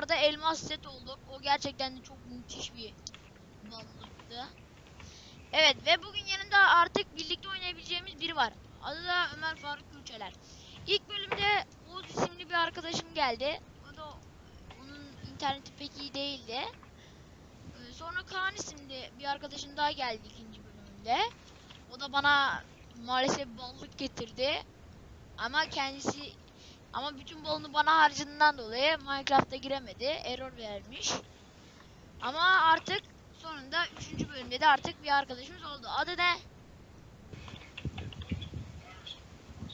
arda elmas set olduk. O gerçekten de çok müthiş bir balıktı. Evet ve bugün yanında artık birlikte oynayabileceğimiz biri var. Adı da Ömer Faruk Gülçeler. İlk bölümde Oğuz isimli bir arkadaşım geldi. O da onun interneti pek iyi değildi. Ee, Sonra Kaan isimli bir arkadaşım daha geldi ikinci bölümünde. O da bana maalesef ballık getirdi. Ama kendisi ama bütün balını bana harcadığından dolayı Minecraft'a giremedi. Error vermiş. Ama artık sonunda 3. bölümde de artık bir arkadaşımız oldu. Adı ne?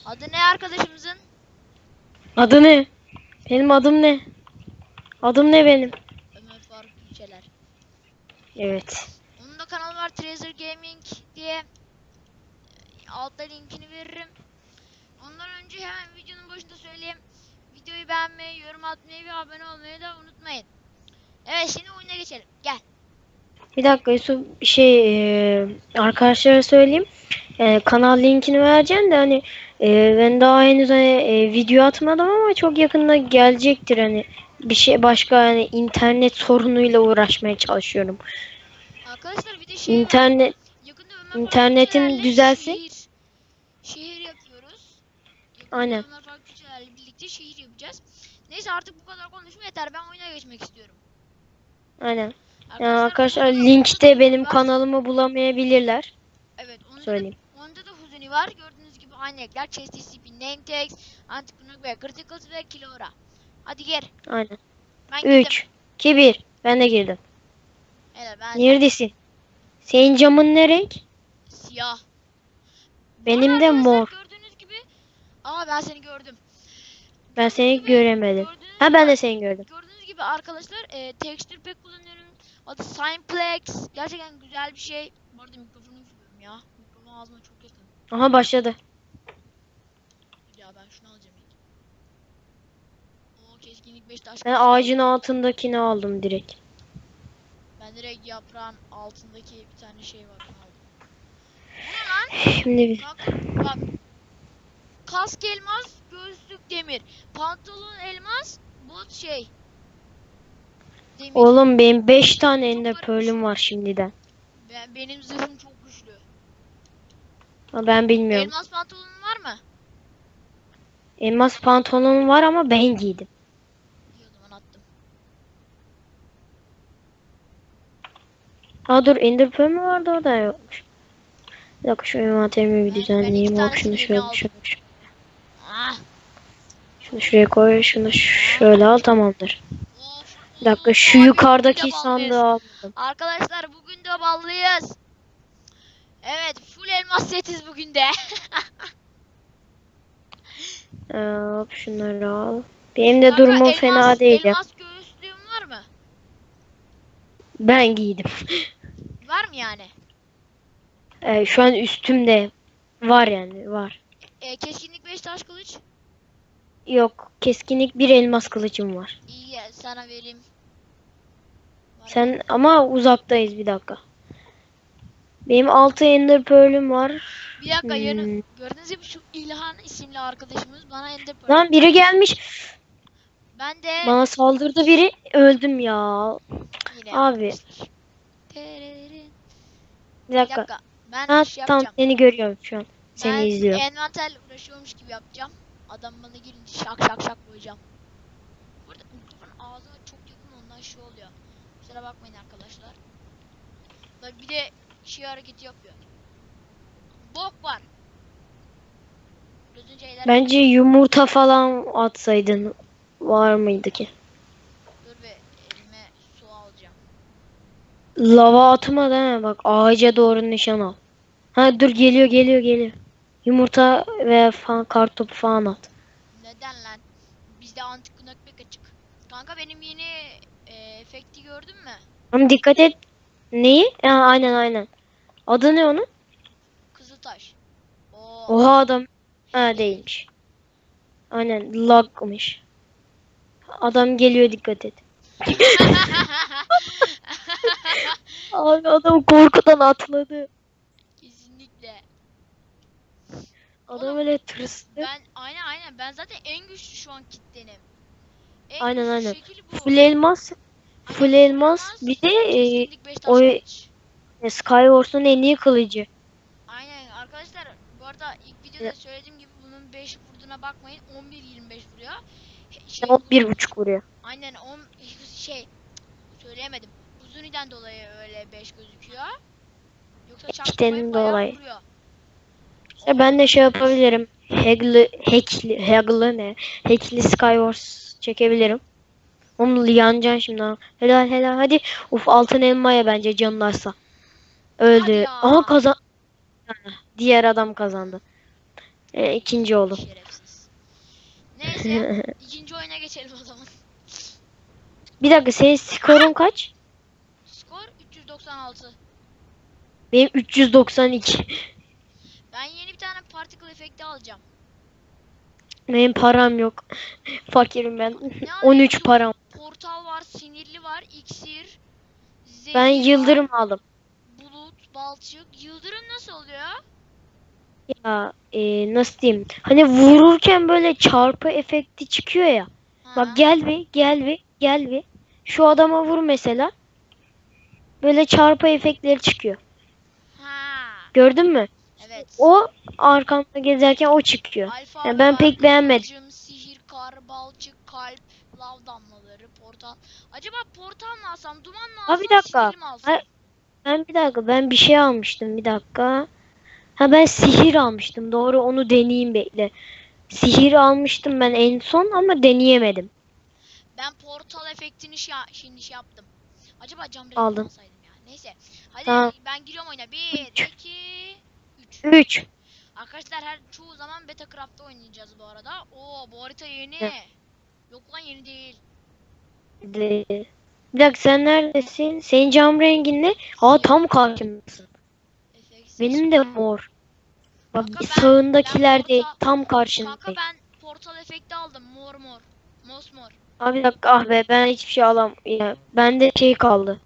Adı ne arkadaşımızın? Adı ne? Benim adım ne? Adım ne benim? Ömer Faruk Gülçeler. Evet. Onun da kanalı var Treasure Gaming diye. Altta linkini veririm. Önce hemen videonun başında söyleyeyim. Videoyu beğenmeyi, yorum atmayı ve abone olmayı da unutmayın. Evet şimdi oyuna geçelim. Gel. Bir dakika Yusuf şey e, arkadaşlara söyleyeyim. E, kanal linkini vereceğim de hani e, ben daha henüz hani, e, video atmadım ama çok yakında gelecektir hani bir şey başka hani internet sorunuyla uğraşmaya çalışıyorum. Arkadaşlar bir de şey var. İnternet Yakında Ömer internetin Gülçeler'le düzelsin. Şehir, şehir. Yakında Aynen. Gülçeler'le birlikte şehir yapacağız. Neyse artık bu kadar konuşma yeter. Ben oyuna geçmek istiyorum. aynen. Arkadaşlar onda da- linkte benim var. kanalımı bulamayabilirler. Evet, onda Söyleyeyim. da, onda da Huzuni var. Gördüğünüz gibi aynı ekler. Chest TCP, name tags, antipunuk ve criticals ve kilora. Hadi gir. Aynen. Ben girdim. 3 2 1 ben de girdim. Evet, ben Neredesin? Senin camın ne renk? siyah. Benim Ama de arkadaşlar mor. Aa ben seni gördüm. Ben seni gibi- göremedim. Ha ben de seni gördüm. Gördüğünüz gibi arkadaşlar e, texture pack kullanıyorum. Adı Simplex. Gerçekten güzel bir şey. Bu arada mikrofonu üflüyorum ya. Mikrofon ağzıma çok yakın. Aha başladı. Ya ben şunu alacağım ilk. Oo keskinlik 5 taş. Ben ağacın altındakini aldım direkt. Ben direkt yaprağın altındaki bir tane şey var onu aldım. Bu ne lan? Şimdi bir Bak bak. Kask elmas, gözlük demir. Pantolon elmas, bot şey. Demir. Oğlum benim 5 tane ender pearl'üm var şimdiden. Ben, benim zırhım çok güçlü. Ha, ben bilmiyorum. Elmas pantolonun var mı? Elmas pantolonum var ama ben giydim. İyi o zaman attım. Ha dur ender pearl mü vardı orada yokmuş. Bir dakika şu envanterimi bir Ben- düzenleyeyim. ben iki Bak şunu tanesini şöyle aldım. şunu, şunu, Ah. Şunu şuraya koy. Şunu şöyle al tamamdır. Bir dakika şu yukarıdaki sandığı aldım. Arkadaşlar bugün de ballıyız. Evet full elmas setiz bugün de. Ee, hop şunları al. Benim de Kanka, durumum elmas, fena değil. Elmas göğüslüğün var mı? Ben giydim. Var mı yani? Ee, şu an üstümde var yani var. E, keskinlik 5 taş kılıç. Yok keskinlik bir elmas kılıcım var. İyi ya, sana vereyim. Var Sen ama uzaktayız bir dakika. Benim 6 ender pearl'üm var. Bir dakika Hmm. yanı gördüğünüz gibi şu İlhan isimli arkadaşımız bana elde pearl. Lan biri gelmiş. Ben de Bana saldırdı biri. Öldüm ya. yine Abi. Bir dakika. Ben Ha şey yapacağım. seni görüyorum şu an. Seni ben izliyorum. envanterle uğraşıyormuş gibi yapacağım. Adam bana gelince şak şak şak koyacağım. Burada mikrofon ağzıma çok yakın ondan şey oluyor. Kusura bakmayın arkadaşlar. Bak bir de şey hareketi yapıyor. Bok var. Bence yumurta falan atsaydın. Var mıydı ki? dur ve elime su alacağım. Lava atma deme bak ağaca doğru nişan al. Ha dur geliyor geliyor geliyor. Yumurta ve falan kartopu falan at. Neden lan? Bizde antik knockback açık. Kanka benim yeni e, efekti gördün mü? Ama dikkat et. Neyi? Ha, aynen aynen. Adı ne onun? Kızıltaş. Oo. Oha adam. Ha değilmiş. Aynen lagmış. Adam geliyor dikkat et. Abi adam korkudan atladı. Kesinlikle. Adam öyle tırstı. Ben aynen aynen ben zaten en güçlü şu an kitlenim. En Aynen, aynen. Full elmas. Aynen, Full elmas. Bir de e, o- kılıç. Skywars'un en iyi kılıcı. Aynen arkadaşlar bu arada ilk videoda söylediğim gibi bunun 5 vurduğuna bakmayın 11-25 vuruyor. He- Şey, O bir buçuk vuruyor. Aynen 10 şey söyleyemedim. Uzuniden dolayı öyle 5 gözüküyor. Yoksa çarpmayı bayağı dolayı. vuruyor. İşte ben de şey yapabilirim. Haglı, Hackli, Haglı ne? Hackli Skywars çekebilirim. Onu yanacaksın şimdi. ha. Helal helal hadi. Uf altın elmaya bence canlarsa. Öldü. Aha kazan. Diğer adam kazandı. E, ikinci oldu. Şerefsiz. Neyse ikinci oyuna geçelim o zaman. Bir dakika senin skorun kaç? Skor 396. Benim 392. Bir tane particle efekti alacağım. Benim param yok. Fakirim ben. Ne alayım? 13 Yok, param. Portal var, sinirli var, iksir, zehir Ben var, yıldırım aldım. bulut, balçık. Yıldırım nasıl oluyor? Ya e, nasıl diyeyim? Hani vururken böyle çarpı efekti çıkıyor ya. Ha, Bak gel bir, gel bir, gel bir. Şu adama vur mesela. Böyle çarpı efektleri çıkıyor. Ha, Gördün mü? Evet. O arkamda gezerken o çıkıyor. Alfa Ya ben pek beğenmedim. Kıvılcım, sihir, kar, balçık, kalp, lav damlaları, portal. Acaba portal mı alsam, duman mı alsam, Ha, bir dakika. mi alsam? Ben bir dakika ben bir şey almıştım bir dakika. Ha ben sihir almıştım. Doğru onu deneyeyim bekle. Sihir almıştım ben en son ama deneyemedim. Ben portal efektini şey, şimdi şey yaptım. Acaba cam rengi alsaydım ya. Neyse. Hadi Tamam. ben giriyorum oyuna. 1, Üç. 2, 3. 3. Arkadaşlar her çoğu zaman Beta Craft'ta oynayacağız bu arada. Oo bu harita yeni. Evet. Yok lan yeni değil. Bir dakika sen neredesin? Senin cam rengin ne? Aa tam karşımdasın. Benim de mor. Bak Kanka ben- sağındakiler ben değil orta- tam Kanka karşındayım. ben portal efekti aldım. Mor mor. Mosmor. Abi bir dakika ah be ben hiçbir şey alam. Ya, bende şey kaldı.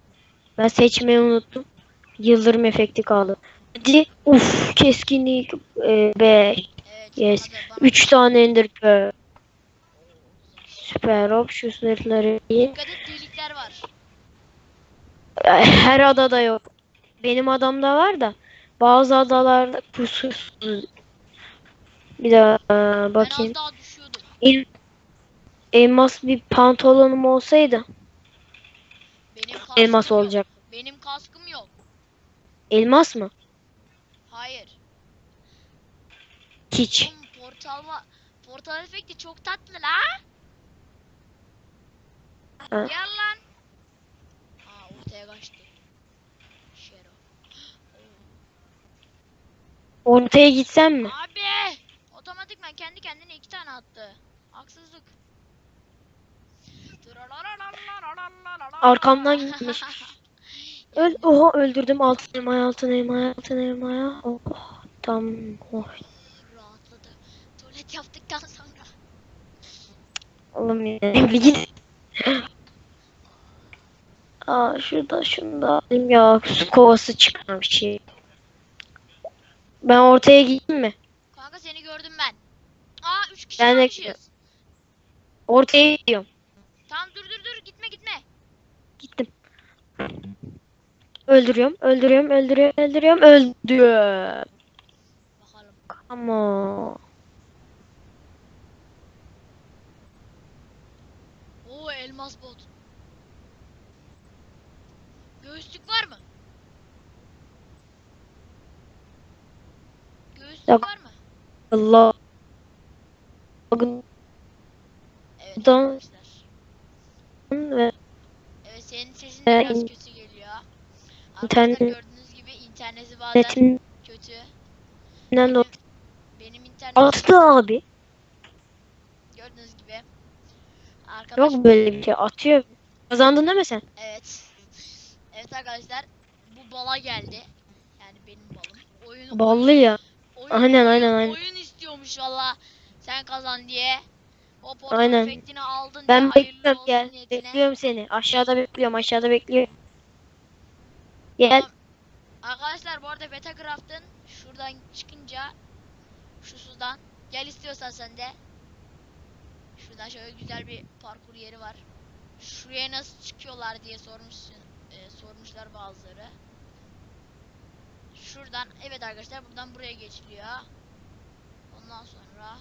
Ben seçmeyi unuttum. Yıldırım efekti kaldı. Hadi uf keskinlik 5. Evet. Yes. hadi bana- 3 tane ender pearl. Süper hop şu zırhları iyi. Dikkat et delikler var. Her adada yok. Benim adamda var da bazı adalarda kusursuz. Bir daha Ben bakayım. az daha düşüyordum. El- elmas bir pantolonum olsaydı Benim elmas yok. olacak. Benim kaskım yok. Elmas mı? Hayır. Hiç. Oğlum portal var. Portal efekti çok tatlı la. Ha. Gel lan. Aa ortaya kaçtı. Şero. Ortaya gitsem mi? Abi! Otomatikman kendi kendine iki tane attı. Haksızlık. Arkamdan gitmiş. Öl oha öldürdüm altın elmaya altın elmaya altın elmaya. Oh, tam oh. Tuvalet yaptıktan sonra. Oğlum ya bir git. Aa şurada şunu da alayım ya su kovası bir şey. Ben ortaya gideyim mi? Kanka seni gördüm ben. Aa üç kişi Ben de. Ortaya gidiyorum. Tamam dur dur dur gitme gitme. Gittim. Öldürüyorum, öldürüyorum, öldürüyorum, öldürüyorum, öldüm. Bakalım. Ama Oo elmas bot. Göğüslük var mı? Göğüslük Yok. var mı? Allah. Evet arkadaşlar. ve Evet senin sesin Ee, biraz in- kötü geliyor. internet- Arkadaşlar gördüğünüz gibi interneti bazen kötü. Benim, benim internet attı abi. gördüğünüz gibi. Arkadaş Yok böyle bir şey atıyor. Kazandın değil mi sen? evet. Evet arkadaşlar bu bala geldi. Yani benim balım. Oyun Ballı ya. oyun, Aynen, aynen, aynen. Oyun istiyormuş valla. Sen kazan diye. O Aynen. efektini aldın Ben bekliyorum gel. niyetine. Bekliyorum seni. Aşağıda bekliyorum. Aşağıda bekliyorum. Gel. Arkadaşlar bu arada Betacraft'ın şuradan çıkınca şu sudan gel istiyorsan sen de. Şuradan şöyle güzel bir parkur yeri var. Şuraya nasıl çıkıyorlar diye sormuşsun, e, sormuşlar bazıları. Şuradan evet arkadaşlar buradan buraya geçiliyor. Ondan sonra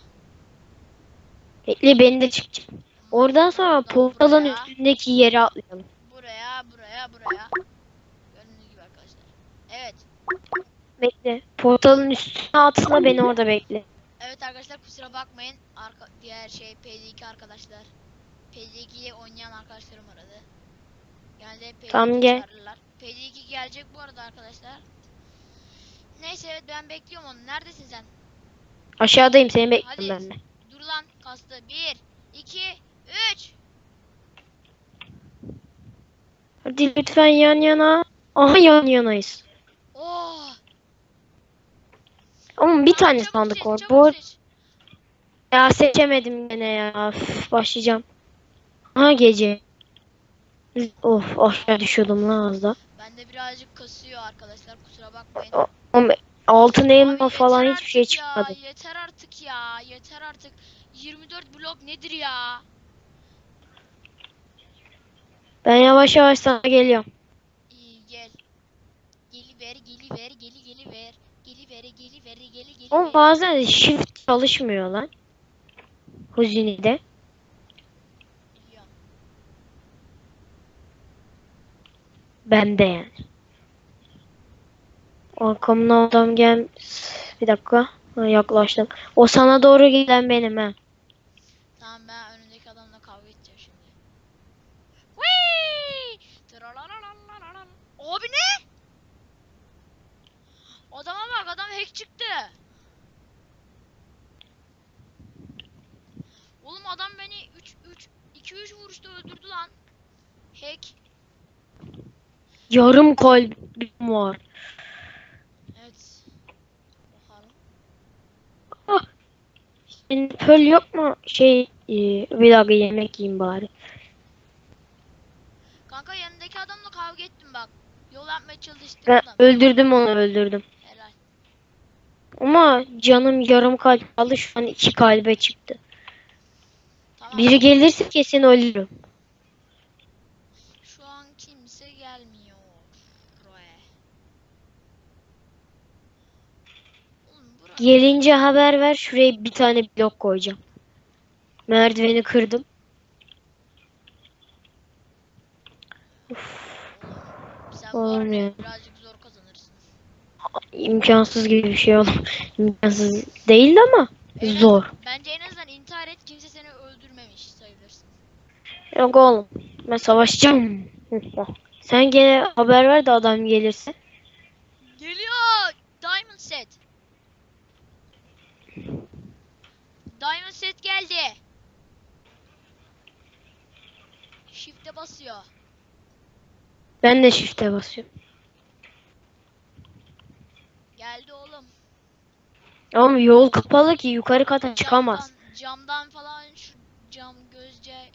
Bekle beni de çıkacağım. Oradan sonra portalın buraya, üstündeki yere atlayalım. buraya buraya buraya. Gördüğünüz gibi arkadaşlar. Evet. Bekle. Portalın üstüne atla beni orada bekle. Evet arkadaşlar kusura bakmayın. Arka, diğer şey PD2 arkadaşlar. PD2'yi oynayan arkadaşlarım aradı. Yani de PD2 Tamam, gel. çağırırlar. PD2 gelecek bu arada arkadaşlar. Neyse evet ben bekliyorum onu. Neredesin sen? Aşağıdayım seni bekliyorum Hadi. ben de. Dur lan kastı. 1, 2, 3. Hadi lütfen yan yana. Aha yan yanayız. Oh. Ama bir tane sandık var. Bu ya seçemedim gene ya. Üf, başlayacağım. Aha gece. Of aşağı düşüyordum lan az da. Bende birazcık kasıyor arkadaşlar kusura bakmayın. O- Ama altın elma falan hiçbir şey çıkmadı. Ya, yeter artık ya. Yeter artık. 24 blok nedir ya? Ben yavaş yavaş sana geliyorum. İyi gel. Geliver, geliver, geli geliver. Geliver, geliver, geli geliver. Ama bazen shift çalışmıyor lan. Huzini'de. Biliyorum. Bende yani. Arkamdan adam gel. Bir dakika. Ha, yaklaştım. O sana doğru gelen benim ha. Tamam ben önündeki adamla kavga edeceğim şimdi. Whee! Tralalalalalalal. Abi ne? Adama bak adam çıktı. Oğlum adam beni 3 3 2 3 vuruşta öldürdü lan. Hack. Yarım kalbim var. Evet. Bakalım. Senin pöl yok mu? Şey e, bir dakika yemek yiyeyim bari. Kanka yanındaki adamla kavga ettim bak. Yol yapmaya çalıştım Ben adam. öldürdüm onu öldürdüm. Ama canım yarım kalp kaldı şu an iki kalbe çıktı. Tamam. Biri gelirse kesin ölürüm. Şu an kimse gelmiyor. Roe. Oğlum bura... Gelince haber ver şuraya bir tane blok koyacağım. Merdiveni kırdım. Sen Oğlum arada ya. birazcık. İmkansız gibi bir şey oldu. İmkansız değil ama En az- zor. Bence en azından intihar et kimse seni öldürmemiş sayılırsın. Yok oğlum. Ben savaşacağım. Sen gene haber ver de adam gelirse. Geliyor! Diamond set. Diamond set geldi. Shift'e basıyor. Ben de shift'e basıyorum. Geldi oğlum. Ama yol kapalı ki yukarı kata çıkamaz. Camdan, falan şu cam gözce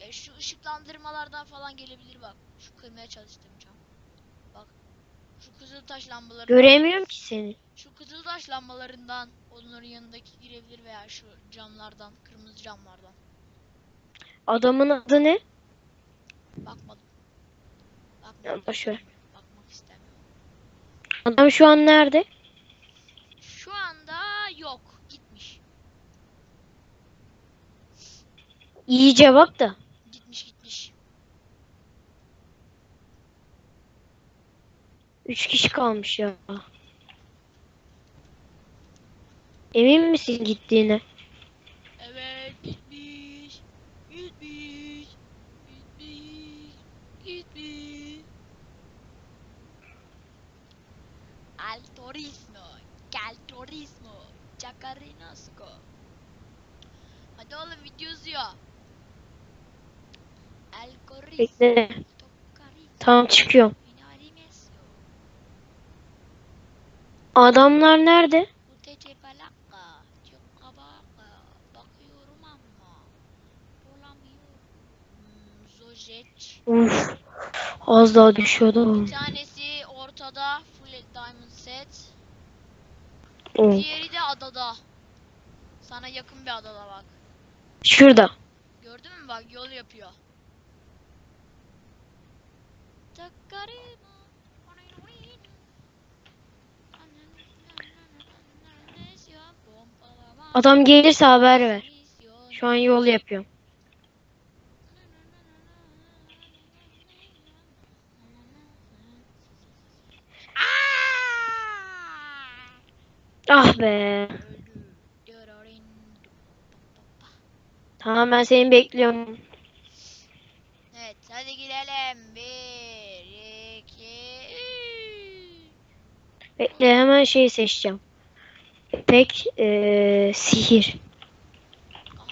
ya şu ışıklandırmalardan falan gelebilir bak. Şu kırmaya çalıştığım cam. Bak. Şu kızıltaş lambaları. Göremiyorum ki seni. Şu kızıltaş lambalarından onların yanındaki girebilir veya şu camlardan, kırmızı camlardan. Adamın adı ne? Bakmadım. Bakmadım. Ya boş ver. Bakmak istemiyorum. Adam şu an nerede? Şu anda yok. Gitmiş. İyice bak da. Gitmiş gitmiş. Üç kişi kalmış ya. Emin misin gittiğine? Evet gitmiş. Gitmiş. Gitmiş. Gitmiş. Al turismo. Cal turismo. Chacarrinosco. Hadi oğlum video uzuyor. Bekle. Tamam çıkıyorum. Adamlar nerede? Uf. Az daha düşüyordu. Bir tanesi ortada. Full diamond set. Of. Diğeri de adada. Sana yakın bir adada bak. Şurada. Gördün mü bak yol yapıyor. Adam gelirse haber ver. Şu an yol yapıyorum. Ah be. Tamam ben seni bekliyorum. Evet hadi gidelim. Bir, iki, üç. Bekle hemen şeyi seçeceğim. Pek eee, sihir.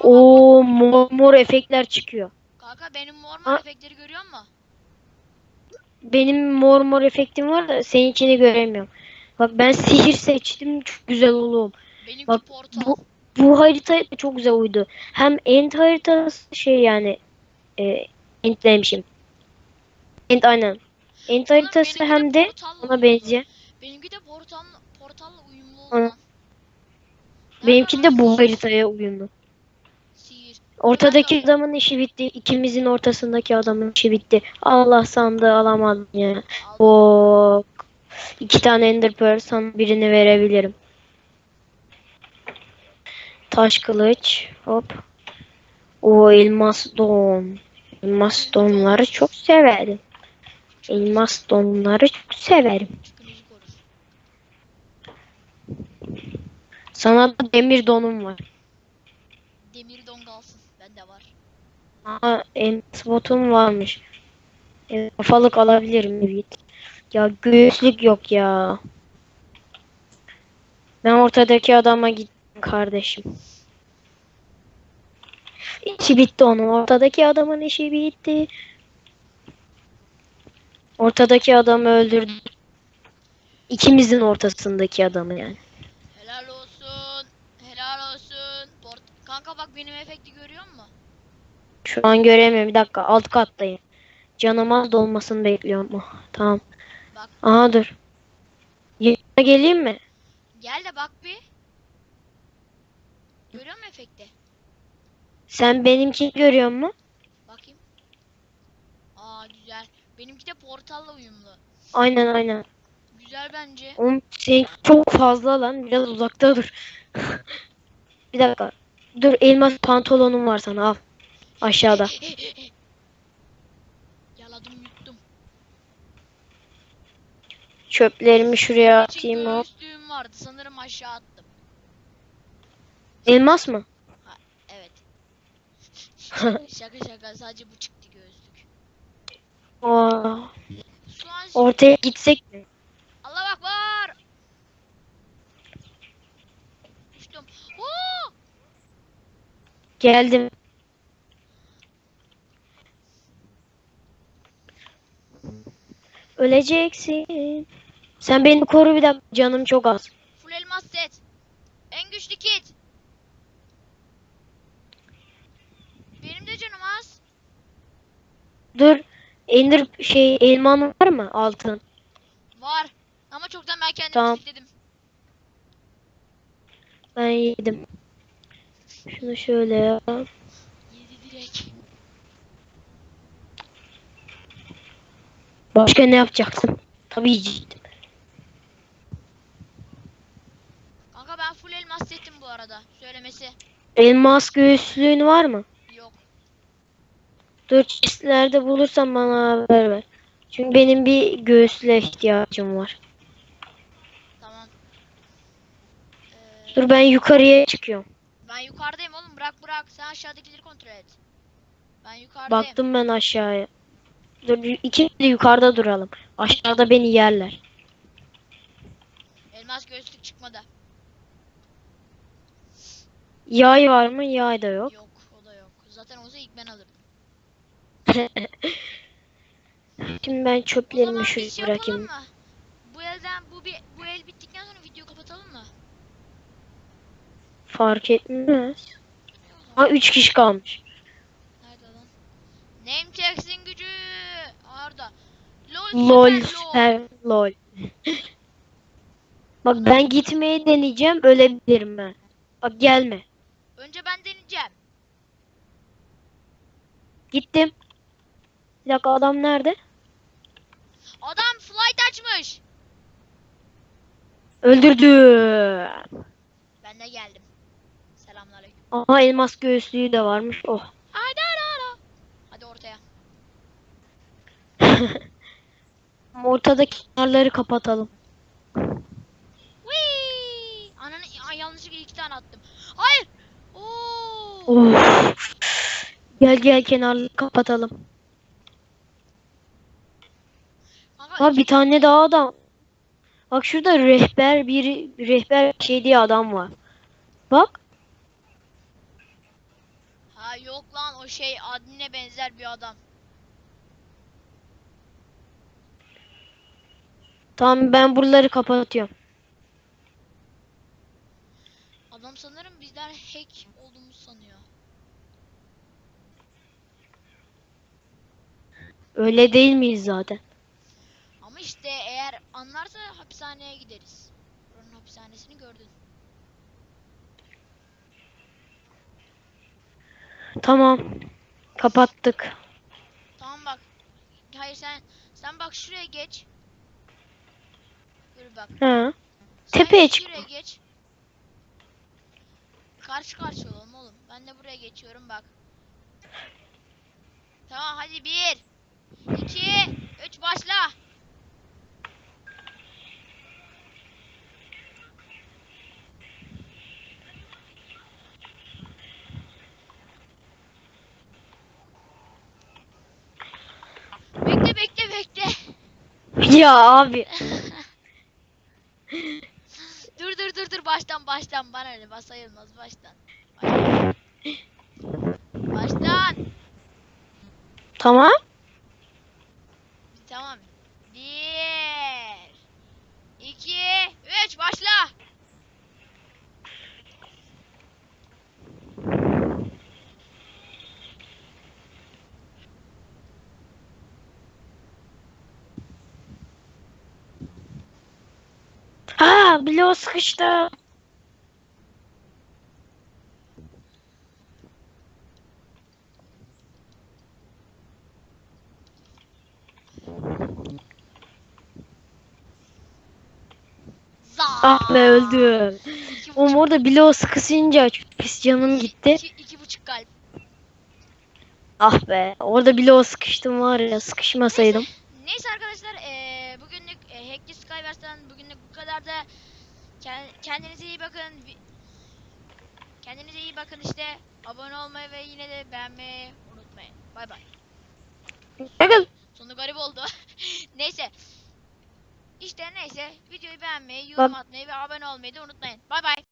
O mor, mor efektler çıkıyor. Kanka benim mor Ha. mor efektleri görüyor musun? Benim mor mor efektim var da seninkini göremiyorum. Bak ben sihir seçtim çok güzel oğlum. Benimki Bak, portal. Bu, bu harita çok güzel uydu. Hem end haritası şey yani e, end demişim. End aynen. End Oğlum, haritası benimki hem de portalla ona benziyor. Benimki de portal, portalla uyumlu olan. Benimki de bu haritaya uyumlu. Sihir. Ortadaki Nerede adamın işi bitti. İkimizin ortasındaki adamın işi bitti. Allah sandığı alamadım ya. Aldım. O iki tane Ender Pearl sana birini verebilirim. Taş kılıç. Hop. O elmas don. Elmas donları çok severim. Elmas donları çok severim. Sana da demir donum var. Demir don kalsın. Bende var. Aa, elmas botum varmış. E, kafalık alabilirim evet. Ya göğüslük yok ya. Ben ortadaki adama gittim kardeşim. İşi bitti onun. Ortadaki adamın işi bitti. Ortadaki adamı öldürdü. İkimizin ortasındaki adamı yani. Helal olsun. Helal olsun. Port Kanka bak benim efekti görüyor musun? Şu an göremiyorum. Bir dakika. Alt kattayım. Canım az dolmasını bekliyorum. Oh, tamam. Bak Aha dur. Yanına geleyim mi? gel de bak bir. Görüyor musun efekti? Sen benimki görüyor musun? Bakayım. Aa güzel. Benimki de portalla uyumlu. Aynen aynen. Güzel bence. Oğlum senin çok fazla lan. Biraz uzakta dur. bir dakika. Dur elmas pantolonum var sana al. Aşağıda. Yaladım yuttum. Çöplerimi şuraya atayım hop. vardı. Sanırım aşağı attım. Elmas mı? Evet. şaka şaka sadece bu çıktı gözlük. Aa, ortaya gitsek mi? Allah bak var. Uçtum. Oo! Geldim. Öleceksin. Sen beni koru bir dakika. Canım çok az. Full elmas set. En güçlü kit. Benim de canım az. Dur. Ender şey elman var mı? Altın. Var. Ama çoktan ben kendimi Tamam. sikledim. Ben yedim. Şunu şöyle ya. Yedi direkt. Başka ne yapacaksın? Tabii yiyecektim. Kanka ben full elmas settim bu arada. Söylemesi Elmas göğüslüğün var mı? yok. Dur chestlerde bulursan bana haber ver. Çünkü benim bir göğüsle ihtiyacım var. Tamam. Ee, Dur ben yukarıya çıkıyorum. Ben yukarıdayım oğlum. Bırak bırak. Sen aşağıdakileri kontrol et. Ben yukarıdayım. Baktım ben aşağıya. Dur ikimiz de yukarıda duralım. Aşağıda beni yerler. Elmas göğüslük çıkmadı. Yay var mı? Yay da yok. Yok o da yok. Zaten olsa ilk ben alırdım. Şimdi ben çöplerimi şuraya şey bırakayım. mı? Bu elden bu bir bu el bittikten sonra videoyu kapatalım mı? Fark etmez. Ha 3 kişi kalmış. Nerede lan? Name Jackson gücü. Arda. LOL, Lol süper lol. Bak ben gitmeyi deneyeceğim ölebilirim ben. Bak gelme. Önce ben deneyeceğim. Gittim. Bir dakika adam nerede? Adam flight açmış. Öldürdüm. Ben de geldim. Aha elmas göğüslüğü de varmış. Oh. Hadi hadi hadi. Hadi ortaya. Ortadaki kenarları kapatalım. Whee! Ananı Ay, yanlışlıkla iki tane attım. Hayır. Oo. Of. Gel gel kenarları kapatalım. Kanka, iki- bir tane daha adam. Bak şurada rehber bir rehber şey diye adam var. Bak. Yok lan o şey admine benzer bir adam. Tamam ben buraları kapatıyorum. Adam sanırım bizden hack olduğumuzu sanıyor. Öyle değil miyiz zaten? Ama işte eğer anlarsa hapishaneye gideriz. Buranın hapishanesini gördün. Tamam. Kapattık. Tamam bak. Hayır sen sen bak şuraya geç. Dur bak. Ha. Sen Tepeye çık. Şuraya geç. Karşı karşı olalım oğlum. Ben de buraya geçiyorum bak. Tamam hadi bir, iki, üç başla. Bekle bekle bekle. Ya abi. Dur dur dur dur baştan baştan bana ne bas sayılmaz baştan. Baştan. Baştan. Tamam. Tamam. Bir. iki, Üç başla. Ha bloğu sıkıştı. Ah be öldüm. Oğlum orada bloğu sıkışınca pis canım gitti. iki, iki buçuk kalp. Ah be. Orada bloğu sıkıştım var ya sıkışmasaydım. Neyse arkadaşlar eee bugünlük e, Hackli Skyverse'den bugünlük bu kadar da Ken- kendinize iyi bakın. Kendinize iyi bakın işte. Abone olmayı ve yine de beğenmeyi unutmayın. Bay bay. Bakın. Sonu garip oldu. neyse. İşte neyse videoyu beğenmeyi, yorum atmayı ve abone olmayı da unutmayın. Bay bay.